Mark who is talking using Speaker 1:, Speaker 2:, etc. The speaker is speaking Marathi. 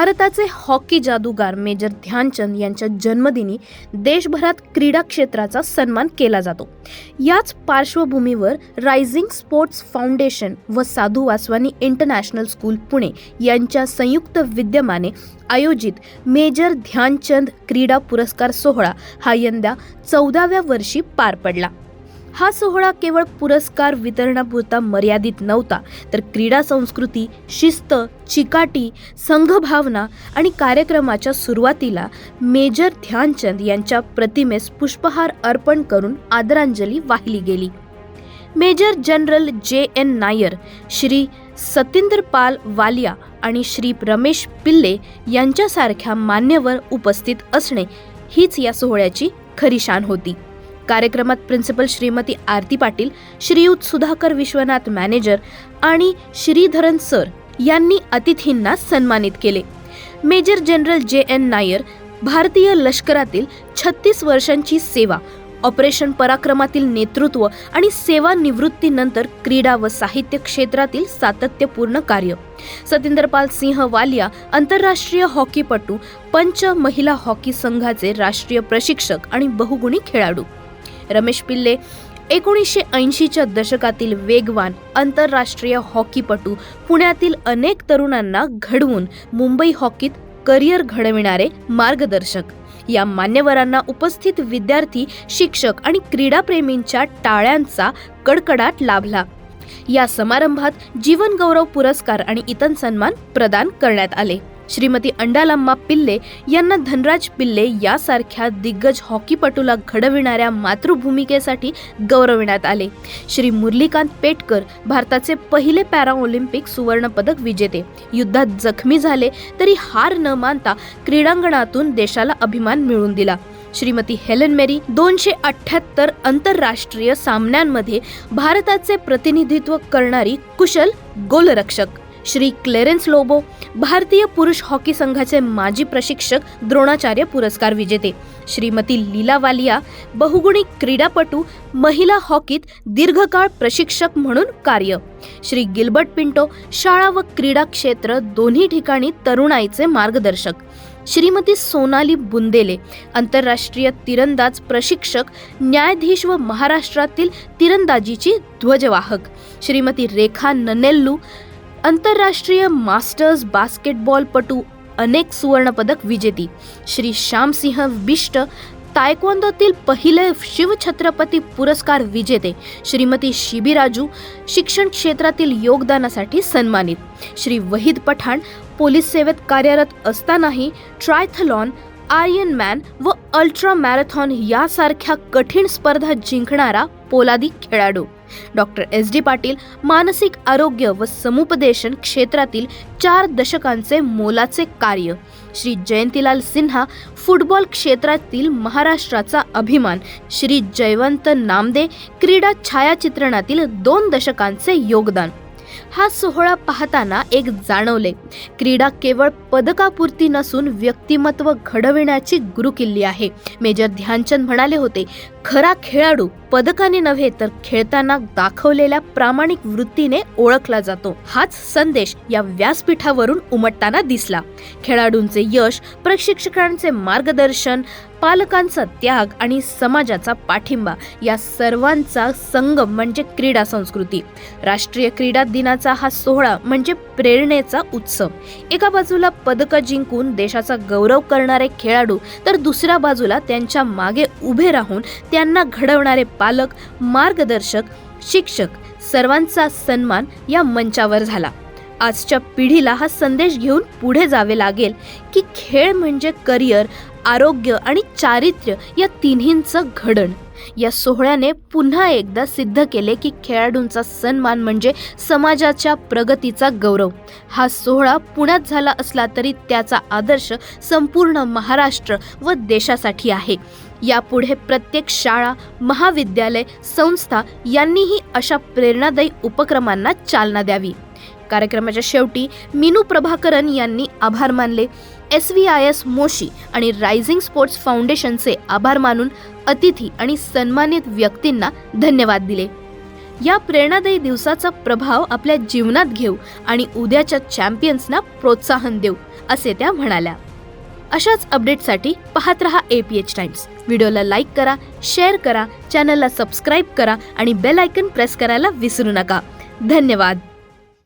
Speaker 1: भारताचे हॉकी जादूगार मेजर ध्यानचंद यांच्या जन्मदिनी देशभरात क्रीडा क्षेत्राचा सन्मान केला जातो. याच पार्श्वभूमीवर रायझिंग स्पोर्ट्स फाउंडेशन व साधू वासवानी इंटरनॅशनल स्कूल पुणे यांच्या संयुक्त विद्यमाने आयोजित मेजर ध्यानचंद क्रीडा पुरस्कार सोहळा हा यंदा चौदाव्या वर्षी पार पडला. हा सोहळा केवळ पुरस्कार वितरणापुरता मर्यादित नव्हता तर क्रीडा संस्कृती शिस्त चिकाटी संघभावना आणि कार्यक्रमाच्या सुरुवातीला मेजर ध्यानचंद यांच्या प्रतिमेस पुष्पहार अर्पण करून आदरांजली वाहिली गेली. Major general J N Nair Shri Satindra Pal Walia आणि श्री रमेश पिल्ले यांच्यासारख्या मान्यवर उपस्थित असणे हीच या सोहळ्याची खरी शान होती. कार्यक्रमात प्रिन्सिपल श्रीमती आरती पाटील श्रीयुत सुधाकर विश्वनाथ मॅनेजर आणि श्रीधरन सर यांनी अतिथींना सन्मानित केले. Major general J N Nair भारतीय लष्करातील छत्तीस वर्षांची सेवा ऑपरेशन पराक्रमातील नेतृत्व आणि सेवानिवृत्तीनंतर क्रीडा व साहित्य क्षेत्रातील सातत्यपूर्ण कार्य. सतिंदरपाल सिंह वालिया आंतरराष्ट्रीय हॉकीपटू पंच महिला हॉकी संघाचे राष्ट्रीय प्रशिक्षक आणि बहुगुणी खेळाडू. रमेश पिल्ले एकोणीसशे ऐंशीच्या दशकातील वेगवान आंतरराष्ट्रीय हॉकीपटू पुण्यातील अनेक तरुणांना घडवून मुंबई हॉकीत करिअर घडविणारे मार्गदर्शक. या मान्यवरांना उपस्थित विद्यार्थी शिक्षक आणि क्रीडाप्रेमींच्या टाळ्यांचा कडकडाट लाभला. या समारंभात जीवनगौरव पुरस्कार आणि इतर सन्मान प्रदान करण्यात आले. श्रीमती अंडालम्मा पिल्ले यांना धनराज पिल्ले यासारख्या दिग्गज हॉकीपटूला घडविणाऱ्या मातृभूमिकेसाठी गौरविण्यात आले. श्री मुरलीकांत पेटकर भारताचे पहिले पॅराऑलिम्पिक सुवर्णपदक विजेते. युद्धात जखमी झाले तरी हार न मानता क्रीडांगणातून देशाला अभिमान मिळवून दिला. श्रीमती हेलन मेरी दोनशे अठ्ठ्याहत्तर आंतरराष्ट्रीय सामन्यांमध्ये भारताचे प्रतिनिधित्व करणारी कुशल गोलरक्षक. श्री क्लेरेन्स लोबो भारतीय पुरुष हॉकी संघाचे माजी प्रशिक्षक द्रोणाचार्य पुरस्कार विजेते. श्रीमती लीला वालिया बहुगुणी क्रीडापटू महिला हॉकीत दीर्घकाळ प्रशिक्षक म्हणून कार्य. श्री गिल्बर्ट पिंटो शाळा व क्रीडा क्षेत्र दोन्ही ठिकाणी तरुणाईचे मार्गदर्शक. श्रीमती सोनाली बुंदेले आंतरराष्ट्रीय तिरंदाज प्रशिक्षक न्यायाधीश व महाराष्ट्रातील तिरंदाजीची ध्वजवाहक. श्रीमती रेखा ननेल्लू आंतरराष्ट्रीय मास्टर्स बास्केटबॉलपटू अनेक सुवर्णपदक विजेती. श्री श्यामसिंह बिष्ट तायक्वांदोतील पहिले शिवछत्रपती पुरस्कार विजेते. श्रीमती शिबिराजू शिक्षण क्षेत्रातील योगदानासाठी सन्मानित. श्री वहीद पठाण पोलीस सेवेत कार्यरत असतानाही ट्रायथलॉन आर्यन मॅन व अल्ट्रा मॅरेथॉन यासारख्या कठीण स्पर्धा जिंकणारा पोलादी खेळाडू. डॉक्टर एस डी पाटील मानसिक आरोग्य व समुपदेशन क्षेत्रातील चार दशकांचे मोलाचे कार्य. श्री जयंतीलाल सिन्हा फुटबॉल क्षेत्रातील महाराष्ट्राचा अभिमान श्री जयवंत नामदे क्रीडा छायाचित्रणातील दोन दशकांचे योगदान. हा सोहळा पाहताना एक जाणवले. क्रीडा केवळ पदकापुरती नसून व्यक्तिमत्व घडविण्याची गुरुकिल्ली आहे. मेजर ध्यानचंद म्हणाले होते खरा खेळाडू पदकाने नव्हे तर खेळताना दाखवलेल्या प्रामाणिक वृत्तीने ओळखला जातो. हाच संदेश या व्यासपीठावरून उमटताना दिसला. खेळाडूंचे यश प्रशिक्षकांचे मार्गदर्शन पालकांचा त्याग आणि समाजाचा पाठिंबा या सर्वांचा संगम म्हणजे क्रीडा संस्कृती. राष्ट्रीय क्रीडा दिनाचा हा सोहळा म्हणजे प्रेरणेचा उत्सव. एका बाजूला पदकं जिंकून देशाचा गौरव करणारे खेळाडू तर दुसऱ्या बाजूला त्यांच्या मागे उभे राहून त्यांना घडवणारे पालक मार्गदर्शक शिक्षक सर्वांचा सन्मान या मंचावर झाला. आजच्या पिढीला हा संदेश घेऊन पुढे जावे लागेल की खेळ म्हणजे करिअर आरोग्य आणि चारित्र्य या तिन्हींचं घडण. या सोहळ्याने पुन्हा एकदा सिद्ध केले की खेळाडूंचा सन्मान म्हणजे समाजाच्या प्रगतीचा गौरव. हा सोहळा पुण्यात झाला असला तरी त्याचा आदर्श संपूर्ण महाराष्ट्र व देशासाठी आहे. यापुढे प्रत्येक शाळा महाविद्यालय संस्था यांनीही अशा प्रेरणादायी उपक्रमांना चालना द्यावी. कार्यक्रमाच्या शेवटी मीनू प्रभाकरन यांनी आभार मानले. S V I S Moshi आणि रायझिंग स्पोर्ट्स फाउंडेशनचे आभार मानून अतिथी आणि सन्मानित व्यक्तींना धन्यवाद दिले. या प्रेरणादायी दिवसाचा प्रभाव आपल्या जीवनात घेऊ आणि उद्याच्या चॅम्पियन्सना प्रोत्साहन देऊ असे त्या म्हणाल्या. अशाच अपडेटसाठी पाहत रहा ए पी एच टाइम्स व्हिडिओला लाईक करा शेअर करा चॅनलला सबस्क्राईब करा आणि बेल आयकन प्रेस करायला विसरू नका. धन्यवाद.